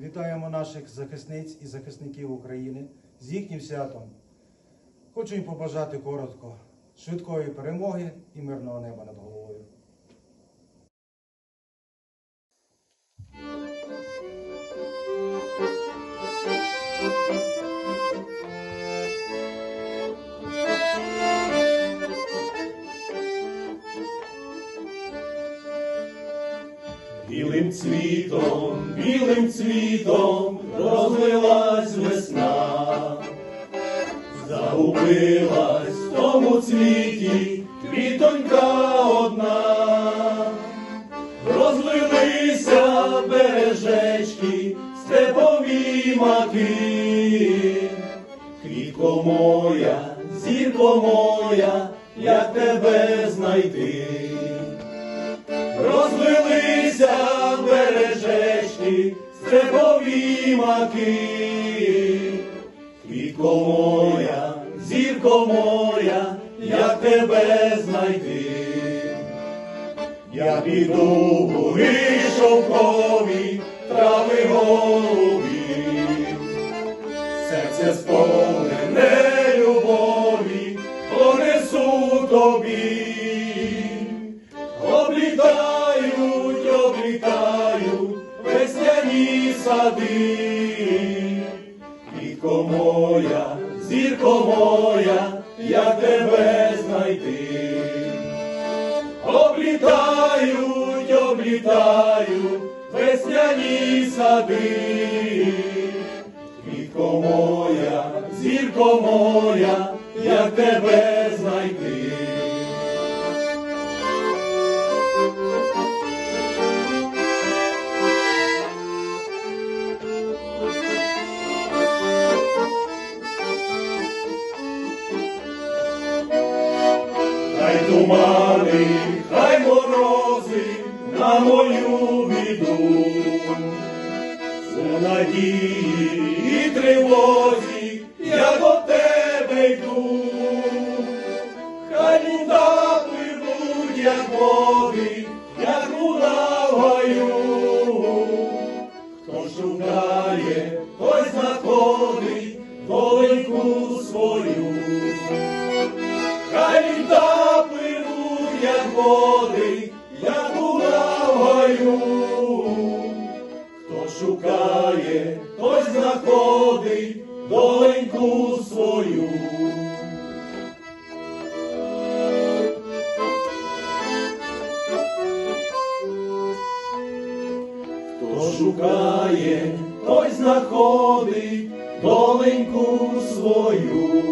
Вітаємо наших захисниць і захисників України з їхнім святом. Хочу їм побажати коротко швидкої перемоги і мирного неба над головою. Білим цвітом, білим цвітом розлилась весна, загубилась в тому цвіті квітонька одна, розлилися бережечки, степові маки, квітко моя, зірко моя, як тебе знайти розлилися бережечки, степові маки. Квітко моя, зірко моя, як тебе знайти. Я піду в сади. Квітко моя, зірко моя, як тебе знайти. Облітають, облітають весняні сади. Хай тумани, хай морози на мою біду, у надії і тривозі я до тебе йду, хай літа пливуть, як води, води, в гаю. Хто шукає, той знаходить доленьку свою. Хто шукає, той знаходить доленьку свою.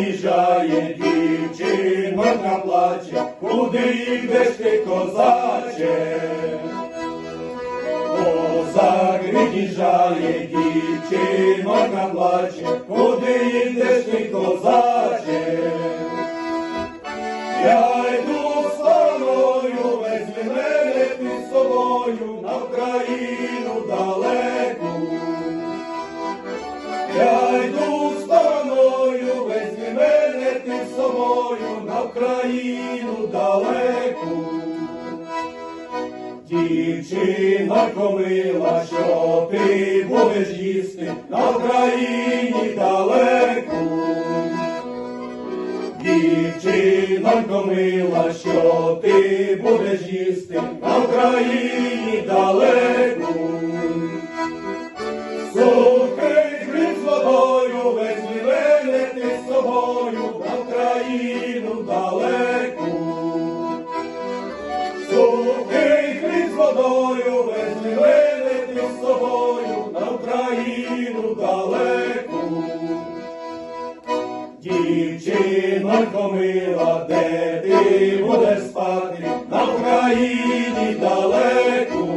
Козак від'їжджає, дівчинка плаче, куди йдеш ти, козаче? Козак від'їжджає, дівчинка плаче, куди йдеш ти, козаче? Я йду стороною, везли мене з собою на Україну далеку. Мила, що ти будеш їсти на Україні далеку. Дівчинко мила, що ти будеш їсти на Україні далеку. Сухий хліб з водою, везьми мене ти з собою на Україну далеку. де ти будеш спати? На Україні далеку,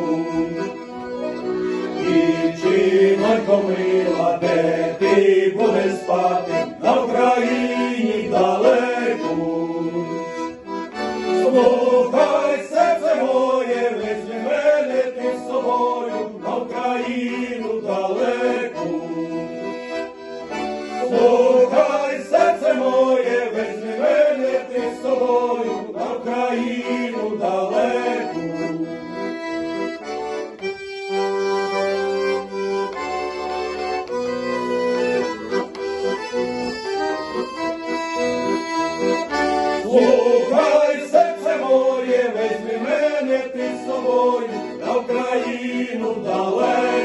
Дівчинонько мила, де ти будеш спати? На Україні далеку, слухай серце моє, везли мене ти з собою. На Україну далеку. Хай серце моє, візьми мене ти з собою, на Україну далеко.